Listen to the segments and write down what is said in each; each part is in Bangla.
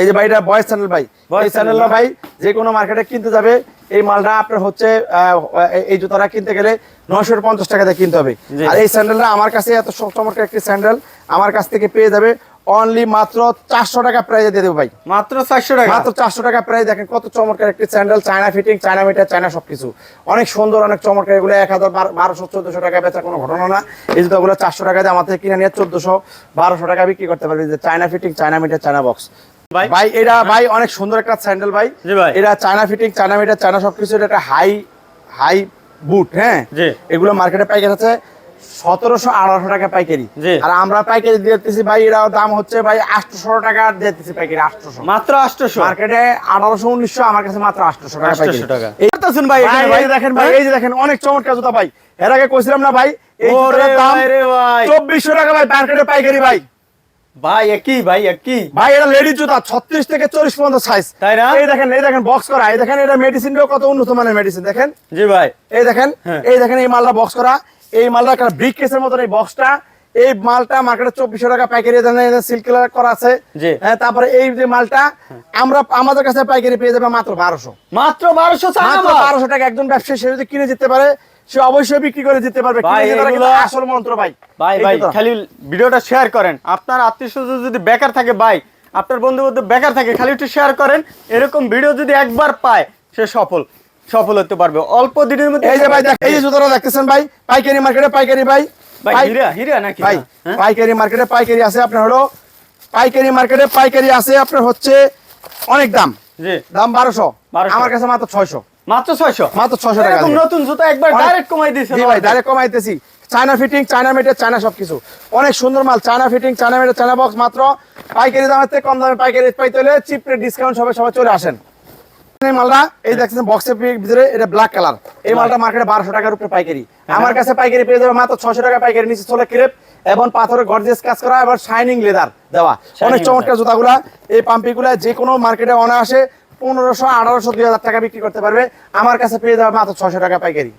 এই যে ভাই। এটা বয়েস চ্যানেল ভাই এই চ্যানেলটা ভাই যে কোনো মার্কেটে কিনতে যাবে এই মালটা আপনার হচ্ছে এই জুতাটা কিনতে গেলে নশো পঞ্চাশ টাকা দিয়ে কিনতে হবে। আর এই স্যান্ডেলটা আমার কাছে এত চমৎকার একটি স্যান্ডেল আমার কাছ থেকে পেয়ে যাবে অনলি মাত্র চারশো টাকা প্রাইজে দিয়ে দেবো ভাই। মাত্র চারশো টাকা? মাত্র চারশো টাকা প্রাইস দেখেন কত চমৎকার একটি sandal China fitting China metre China সবকিছু। অনেক সুন্দর অনেক চমৎকার এগুলো এক হাজার বারোশো চোদ্দশো টাকা বেচা কোনো ঘটনা না। এই জুতোগুলো চারশো টাকা দিয়ে থেকে কিনে নিয়ে চোদ্দশো বারোশো টাকা বিক্রি করতে পারবে। যে China fitting China metre China box ভাই? এটা ভাই অনেক সুন্দর একটা স্যান্ডেল ভাই। এটা China fitting China metre China সবকিছু এটা একটা হাই হাই বুট হ্যাঁ? এগুলো মার্কেটে পাইকারি আছে সতেরোশো আঠারোশো টাকা পাইকারি। আর আমরা পাইকারি দিতেছি ভাই এর দাম হচ্ছে ভাই আটশোশো টাকা দিতেছি পাইকারি আটশোশো। মাত্র আটশোশো? মার্কেটে আঠারোশো উনিশশো আমার কাছে মাত্র আটশোশো টাকা 800 টাকা। এই ভাই ভাই, দেখেন ভাই? এই যে দেখেন অনেক চমৎকার জুতা ভাই। এর আগে কইছিলাম না ভাই। চব্বিশশো টাকা ভাই মার্কেটে পাইকারি ভাই। ভাই একই ভাই একই। ভাই এটা লেডিস জুতা ছত্রিশ থেকে চল্লিশ পর্যন্ত সাইজ তাই না? এই দেখেন এই দেখেন বক্স করা। এই দেখেন এটা মেডিসিনটাও কত উন্নত মানের মেডিসিন দেখেন? জি ভাই। এই দেখেন হ্যাঁ। এই দেখেন এই মালটা বক্স করা। এই মালটা একটা ব্রিক কেসের মতন এই বক্সটা এই মালটা মার্কেটে চব্বিশশো টাকা পাইকারি সিল্ক করা আছে। হ্যাঁ, তারপরে এই যে মালটা আমরা আমাদের কাছে পাইকারি পেয়ে যাবে মাত্র বারোশো। মাত্র বারোশো মাত্র বারোশো টাকা একজন ব্যবসায়ী সে যদি কিনে যেতে পারে সে অবশ্যই বিক্রি করে যেতে পারবে। আসল মন্ত্র ভাই। ভাই ভাই খালি ভিডিওটা শেয়ার করেন। আপনার আত্মীয় স্বজন যদি বেকার থাকে ভাই আপনার বন্ধু বান্ধব বেকার থাকে খালি একটু শেয়ার করেন। এরকম ভিডিও যদি একবার পায় সে সফল সফল হতে পারবে। অল্প দিনের মধ্যে এই যে ভাই এই যে জুতোটা দেখতেছেন ভাই পাইকারি মার্কেটে পাইকারি ভাই। ভাই হিরা হিরা নাকি? ভাই হ্যাঁ? পাইকারি মার্কেটে পাইকারি আছে আপনার হলো পাইকারি মার্কেটে পাইকারি আছে আপনার হচ্ছে অনেক দাম। জি। দাম বারোশো। 1200 আমার কাছে মাত্র ছয়শো। মাত্র ছয়শো। মাত্র 600 টাকা এরকম নতুন জুতো একবার ডাইরেক্ট কমাই দিয়েছে জি ভাই direct কমাইতেছি। China fitting China material China সবকিছু। অনেক সুন্দর মাল China fitting China material China box মাত্র। পাইকারি দামের থেকে কম দামে পাইকারি পাইতে হলে চিপ রেট ডিসকাউন্ট সবাই সবাই চলে আসেন। এই মালটা এই দেখছেন বক্সের ভিতরে এটা ব্ল্যাক কালার এই মালটা মার্কেটে বারোশো টাকার উপরে পাইকারি। আমার কাছে পাইকারি পেয়ে যাবে মাত্র ছশো টাকা পাইকারি নিচে চলে ক্রেপ এবং পাথরের গর্জিয়াস কাজ করা এবং শাইনিং লেদার দেওয়া। অনেক চমৎকার জুতাগুলা এই পাম্পিগুলা যে কোনো মার্কেটে অনায়াসে পনেরোশো আঠারোশো দুই হাজার টাকা বিক্রি করতে পারবে। আমার কাছে পেয়ে যাবে মাত্র ছশো টাকা পাইকারি।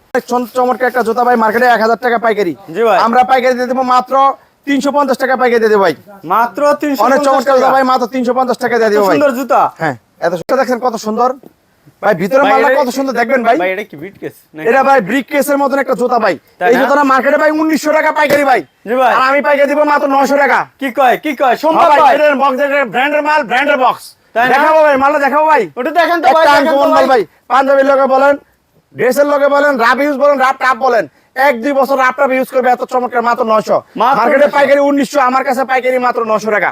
চমৎকার একটা জুতা ভাই মার্কেটে এক হাজার টাকা পাইকারি। ভাই। আমরা পাইকারি দিয়ে দেবো মাত্র তিনশো পঞ্চাশ টাকা পাইকারি দিয়ে দেবো ভাই। মাত্র অনেক চমৎকার জুতা ভাই মাত্র তিনশো পঞ্চাশ টাকা দিয়ে দেবো সুন্দর জুতা। হ্যাঁ এত সুন্দর। দেখছেন কত সুন্দর। ভাই ভিতরে মালটা কত সুন্দর দেখবেন ভাই। এটা কি বিট কেস এটা ভাই ব্রিক কেসের মতন একটা জুতা ভাই। এই? জুতাটা মার্কেটে ভাই উনিশশো টাকা পাইকারি ভাই। ভাই। আর আমি পাইকারি দিব মাত্র নশো টাকা। কি কয় কি কয়? সম্ভব ভাই ব্র্যান্ডের মাল ব্র্যান্ডের বক্স? দেখাবো ভাই মালটা দেখাবো ভাই। ওটা দেখেন তো ভাই একটা দেখেন তো আনকমন মাল ভাই। ভাই পাঞ্জাবির লোকে বলেন ড্রেসের লোকে বলেন রাব ইউজ বলেন রাব টাপ বলেন এক দুই বছর রাব টাপ ইউজ করবে এত চমৎকার মাত্র নশো মার্কেটে পাইকারি উনিশশো আমার কাছে পাইকারি মাত্র নশো টাকা।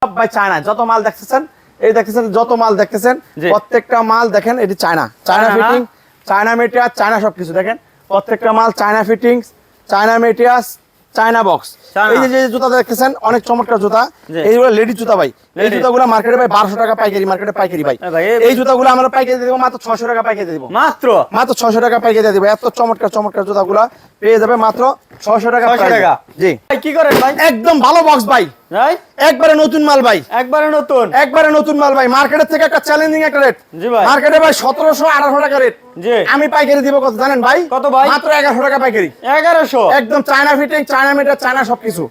সব ভাই চায়না যত মাল দেখতেছেন এই দেখতেছেন যত মাল দেখতেছেন প্রত্যেকটা মাল দেখেন এটি China. China? Fitting China material China সবকিছু দেখেন। প্রত্যেকটা মাল China fittings China material China box এই যে জুতা দেখতেছেন অনেক চমৎকার জুতা। এই এইগুলো লেডি জুতা ভাই এই। জুতাগুলো মার্কেটে ভাই বারোশো টাকা পাইকারি মার্কেটে পাইকারি ভাই। এই- জুতাগুলো আমরা পাইকারি দিয়ে দেবো মাত্র ছশো টাকা পাইকারি দেবো। মাত্র? মাত্র ছশো টাকা পাইকারি দিয়ে দেবো। এত চমৎকার চমৎকার জুতাগুলো পেয়ে যাবে মাত্র ছশো টাকা 600 টাকা। জি। ভাই কি করেন ভাই? একদম ভালো বক্স ভাই। ভাই? একবারে নতুন মাল ভাই। একবারে নতুন? একবারে নতুন মাল ভাই। মার্কেটের থেকে একটা চ্যালেঞ্জিং একটা রেট জি ভাই। মার্কেটে ভাই সতেরোশো আঠারোশো টাকা রেট জি। আমি পাইকারি দিব কত জানেন ভাই? কত ভাই? মাত্র এগারোশো টাকা পাইকারি। এগারোশো? একদম China fitting China metre China সবকিছু।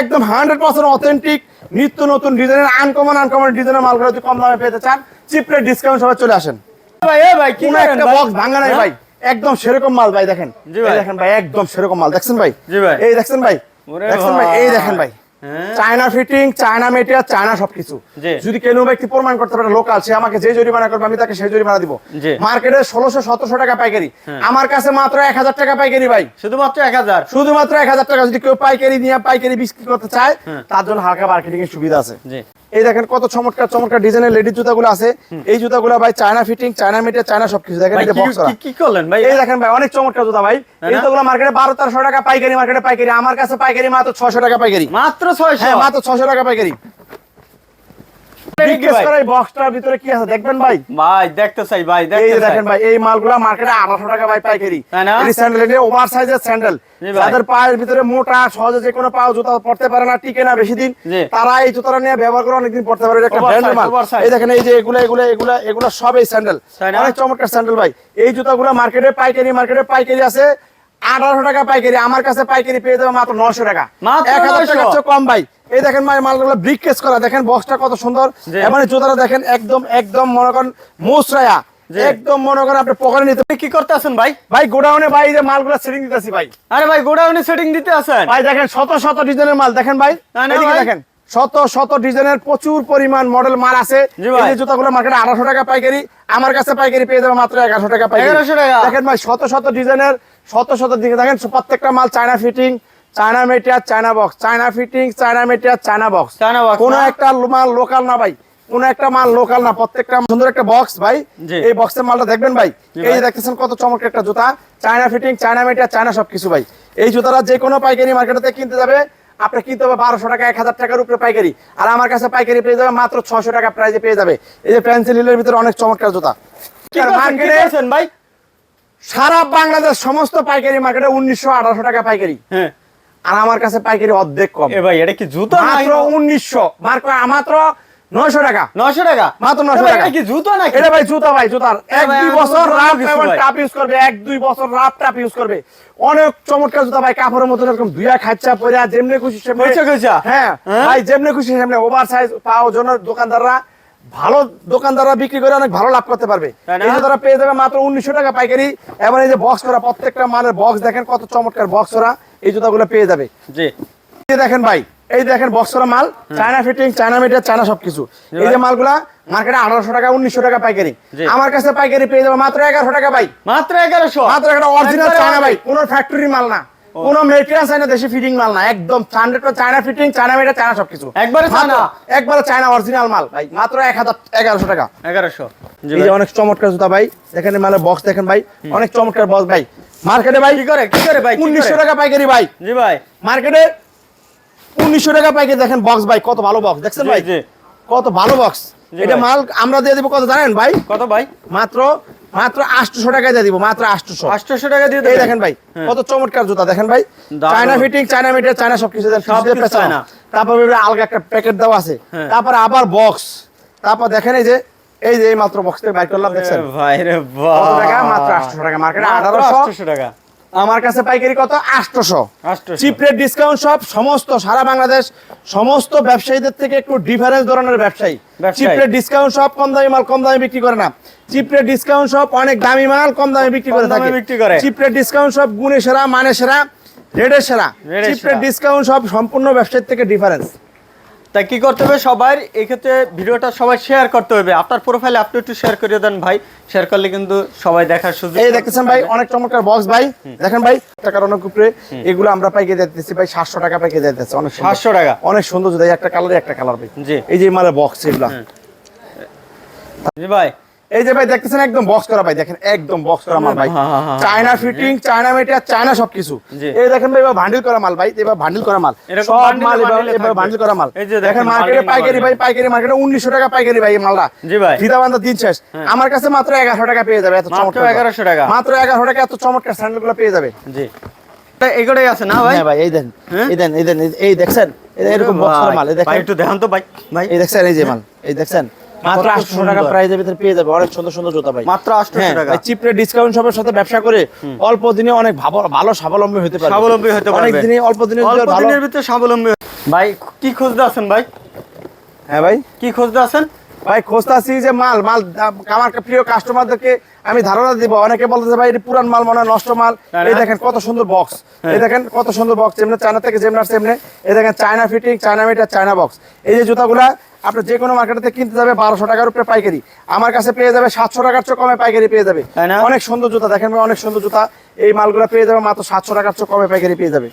একদম হান্ড্রেড পার্সেন্ট অথেন্টিক নিত্য নতুন ডিজাইনের আনকমন আনকমন ডিজাইনের মালগুলো যদি কম দামে পেতে চান চিপ রেট ডিসকাউন্ট সবাই চলে আসেন। ভাই এ ভাই কোন একটা? বক্স ভাঙা নাই হ্যাঁ? ভাই। একদম সেরকম মাল ভাই দেখেন। ভাই। দেখেন ভাই একদম সেরকম মাল। দেখছেন ভাই? জি ভাই। এই দেখছেন ভাই? দেখছেন ভাই? এই দেখেন ভাই। China fitting China material China সবকিছু। যদি কেন ব্যক্তি প্রমাণ করতে পারে লোকাল সে আমাকে যে জরিমানা করবে আমি তাকে সেই জরিমানা দিব। মার্কেটে ষোলোশো সতেরোশো টাকা পাইকারি। হ্যাঁ। আমার কাছে মাত্র এক হাজার টাকা পাইকারি ভাই। শুধুমাত্র এক হাজার? শুধুমাত্র এক হাজার টাকা। যদি কেউ পাইকারি নিয়ে পাইকারি বিক্রি করতে চায় হ্যাঁ। তার জন্য হালকা মার্কেটিং এর সুবিধা আছে। এই দেখেন কত চমৎকার চমৎকার ডিজাইনের লেডিস জুতাগুলো আছে। এই জুতাগুলো ভাই China fitting China metre China সবকিছু। দেখেন এই বক্স কি- করলেন ভাই? এই দেখেন ভাই অনেক চমৎকার জুতা ভাই। এই? জুতাগুলো মার্কেটে বারো তেরোশো টাকা পাইকারি মার্কেটে পাইকারি। আমার কাছে পাইকারি মাত্র 600 টাকা পাইকারি। মাত্র ছয়শো? হ্যাঁ মাত্র ছশো টাকা পাইকারি এটা কি বিক্রেস ভাই? করা এই বক্সটার ভিতরে কি আছে? দেখবেন ভাই? ভাই দেখতে চাই ভাই এই দেখতে যে চাই। দেখেন ভাই এই মালগুলা মার্কেটে আঠারোশো টাকা ভাই পাইকারি। তাই না? এই স্যান্ডেল ওভার সাইজের স্যান্ডেল। জি পায়ের ভিতরে মোটা সহজে যে কোনো পাও জুতা পড়তে পারে না টিকে না বেশি দিন তারা এই জুতাটা নিয়ে ব্যবহার করে অনেকদিন পড়তে পারে। একটা ব্র্যান্ডের মাল। এই দেখেন এই যে এগুলা এগুলা এগুলা এগুলা সব এই স্যান্ডেল। অনেক চমৎকার স্যান্ডেল ভাই। এই জুতাগুলো মার্কেটে পাইকারি মার্কেটে পাইকারি আছে। আঠারোশো টাকা পাইকারি। আমার কাছে পাইকারি পেয়ে যাবে মাত্র নশো টাকা। এক হাজার 900 টাকার চেয়ে কম ভাই। এই দেখেন ভাই মালগুলো ব্রিক কেস করা দেখেন বক্সটা কত সুন্দর। এবারে জুতাটা দেখেন একদম একদম মনে করেন মুসরায়া। একদম মনে করেন আপনি পকেটে নিতে কি করতে আছেন ভাই? ভাই গোডাউনে ভাই যে মালগুলো সেটিং দিতেছি ভাই। আরে ভাই গোডাউনে সেটিং দিতে আছেন? ভাই দেখেন শত শত ডিজাইনের মাল। দেখেন ভাই দেখেন শত শত ডিজাইনের প্রচুর পরিমাণ মডেল মাল আছে। এই জুতাগুলো মার্কেটে আঠারোশো টাকা পাইকারি আমার কাছে পাইকারি পেয়ে যাবে মাত্র এগারোশো টাকা পাইকারি। 1100 টাকা। দেখেন ভাই শত শত ডিজাইনের শত শত দিকে দেখেন প্রত্যেকটা মাল China fitting China material China box China fitting China material China box China box কোন একটা মাল লোকাল না ভাই। কোন একটা মাল লোকাল না। প্রত্যেকটা সুন্দর একটা বক্স ভাই। এই বক্সের মালটা দেখবেন ভাই। এই যে দেখতেছেন কত চমৎকার একটা জুতা। China fitting China material China সবকিছু ভাই। এই জুতাটা যে কোনো পাইকারি মার্কেটে কিনতে যাবে। আপনি কিনতে হবে বারোশো টাকা এক হাজার টাকার উপরে পাইকারি। আর আমার কাছে পাইকারি পেয়ে যাবে মাত্র ছশো টাকা প্রাইজে পেয়ে যাবে। এই যে পেন্সিল হিলের ভিতরে অনেক চমৎকার জুতা। ভাই? সারা বাংলাদেশ সমস্ত পাইকারি মার্কেটে উনিশশো আঠারোশো টাকা পাইকারি। হ্যাঁ। আর আমার কাছে পাইকারি অর্ধেক কম। এ ভাই এটা কি জুতো মাত্র উনিশশো। মাত্র নয়শো টাকা। নশো টাকা? মাত্র 900 টাকা। কি জুতো নাকি? এটা ভাই জুতা ভাই জুতার। এক দুই বছর রাফ টাপ ইউজ করবে এক দুই বছর রাফ টাপ ইউজ করবে। অনেক চমৎকার জুতা ভাই কাপড়ের মতো এরকম পরে যেমনি খুশি। হ্যাঁ হ্যাঁ? ভাই যেমনি খুশি সেমনি ওভার সাইজ পাওয়ার জন্য দোকানদাররা। ভালো দোকানদাররা বিক্রি করে অনেক ভালো লাভ করতে পারবে? এই জুতাটা পেয়ে যাবে মাত্র উনিশশো টাকা পাইকারি। এবং এই যে বক্স করা প্রত্যেকটা মালের বক্স দেখেন কত চমৎকার বক্স করা এই জুতাগুলো পেয়ে যাবে। জি। দেখেন ভাই এই দেখেন বক্সরা মাল China fitting China metre China সবকিছু। এই যে। মালগুলা মার্কেটে আঠারোশো টাকা উনিশশো টাকা পাইকারি। আমার কাছে পাইকারি পেয়ে যাবে মাত্র এগারোশো টাকা ভাই। মাত্র এগারোশো? মাত্র একটা অরিজিনাল চায়না ভাই কোন ফ্যাক্টরি মাল না। কোন মেটেরিয়াল দেশি ফিটিং মাল না। একদম hundred China fitting China metre China সবকিছু। একবারে চায়না? একবারে চায়না অরিজিনাল মাল। ভাই মাত্র এক হাজার এগারোশো টাকা। এগারোশো। অনেক চমৎকার জুতা ভাই। মালের বক্স দেখেন ভাই। অনেক চমৎকার বক্স ভাই। মার্কেটে ভাই কি করে? কি করে ভাই? উনিশশো টাকা পাইকারি ভাই। জি ভাই। মার্কেটে উনিশশো টাকা পাইকারি দেখেন বক্স ভাই। কত ভালো বক্স দেখছেন ভাই? জি। কত ভালো বক্স এটা মাল আমরা দিয়ে দিব কত জানেন ভাই? কত ভাই? মাত্র মাত্র আটশো টাকায় দিয়ে দিব মাত্র আটশো। আটশো টাকা দিয়ে দেখেন ভাই হ্যাঁ। কত চমৎকার জুতা দেখেন ভাই। China fitting China metre China সবকিছু। তারপর আলগা একটা প্যাকেট দেওয়া আছে। হ্যাঁ। তারপর আবার বক্স তারপর দেখেন এই যে এই যে এই মাত্র বক্স থেকে বাইর করলাম দেখছেন? ভাই রে টাকা? মাত্র আটশো টাকা। মার্কেটে আঠারোশো। টাকা। আমার কাছে পাইকারি কত? আটশোশো 800 চিপ রেট ডিসকাউন্ট সব সমস্ত সারা বাংলাদেশ সমস্ত ব্যবসায়ীদের থেকে একটু ডিফারেন্স ধরনের ব্যবসায়ী। ব্যবসায়ী। চিপ রেট ডিসকাউন্ট সব কম দামি মাল কম দামে বিক্রি করে না। চিপ রেট ডিসকাউন্ট সব অনেক দামি মাল কম দামে বিক্রি করে থাকে। বিক্রি করে। চিপ রেট ডিসকাউন্ট সব গুণে সেরা মানে সেরা রেডের সেরা। রেটের চিপ রেট সেরা। ডিসকাউন্ট সব সম্পূর্ণ ব্যবসায়ীর থেকে ডিফারেন্স তাই কি করতে হবে? সবার এক্ষেত্রে ভিডিওটা সবাই শেয়ার করতে হবে। আপনার প্রোফাইলে আপনি একটু শেয়ার করে দেন ভাই। শেয়ার করলে কিন্তু সবাই দেখার সুযোগ এই দেখতেছেন ভাই অনেক চমৎকার বক্স ভাই। দেখেন ভাই টাকার অনেক উপরে এগুলো আমরা পাইকে দিতেছি ভাই সাতশো টাকা পাইকে দিতেছি অনেক সুন্দর। 700 টাকা? অনেক সুন্দর যদি একটা কালারে একটা কালার ভাই। জি। এই যে মানে বক্স এগুলা। জি ভাই। এই যে ভাই দেখতেছেন একদম বক্স করা ভাই দেখেন একদম বক্স করা মাল ভাই। হ্যাঁ, হ্যাঁ, হ্যাঁ, China fitting China material China সবকিছু। এই দেখেন ভাই বান্ডিল করা মাল ভাই এবার বান্ডিল করা মাল। সব মাল এবার। বান্ডিল করা মাল। দেখেন মার্কেটে পাইকারি ভাই পাইকারি মার্কেটে উনিশশো টাকা পাইকারি ভাই মালটা। জি ভাই। ফিদা বান্ধা দিন শেষ। আমার কাছে মাত্র এগারোশো টাকা পেয়ে যাবে এত চমৎকার 1100 টাকা। মাত্র এগারোশো টাকা এত চমৎকার স্যান্ডেলগুলো পেয়ে যাবে। জি। এগুলোই আছে না ভাই? হ্যাঁ ভাই এই দেন। হ্যাঁ? এই দেন এই দেন এই- দেখছেন? এই যে এরকম বক্স করা মাল এই দেখেন। একটু দেখান তো ভাই ভাই। এই দেখছেন এই যে মাল এই দেখছেন? মাত্র কত আটশো টাকা প্রাইজের ভিতরে পেয়ে যাবে। অনেক সুন্দর সুন্দর জুতা ভাই। মাত্র 800 টাকা। চিপ রেট ডিসকাউন্ট শপের সাথে ব্যবসা করে অল্প দিনে অনেক ভালো স্বাবলম্বী হতে স্বাবলম্বী হতে অনেক দিনে অল্প দিনে অল্প দিনের ভিতরে স্বাবলম্বী ভাই কি খুঁজতে আছেন ভাই? হ্যাঁ ভাই। কি খুঁজতে আছেন? ভাই খোঁজতাছি যে মাল মাল আমার প্রিয় কাস্টমারদেরকে আমি ধারণা দিব। অনেকে বলতেছে ভাই এটা পুরান মাল মনে হয় নষ্ট মাল। তাই এই দেখেন কত সুন্দর বক্স হ্যাঁ। এই দেখেন কত সুন্দর বক্স যেমন চায়না থেকে যেমন আসছে এমনি এই দেখেন China fitting China meter China box এই যে জুতাগুলা আপনি যে কোনো মার্কেটে কিনতে যাবে বারোশো টাকার উপরে পাইকারি। আমার কাছে পেয়ে যাবে সাতশো টাকার চেয়ে কমে পাইকারি পেয়ে যাবে? অনেক সুন্দর জুতা দেখেন অনেক সুন্দর জুতা। এই মালগুলো পেয়ে যাবে মাত্র সাতশো টাকার চেয়ে কমে পাইকারি পেয়ে যাবে।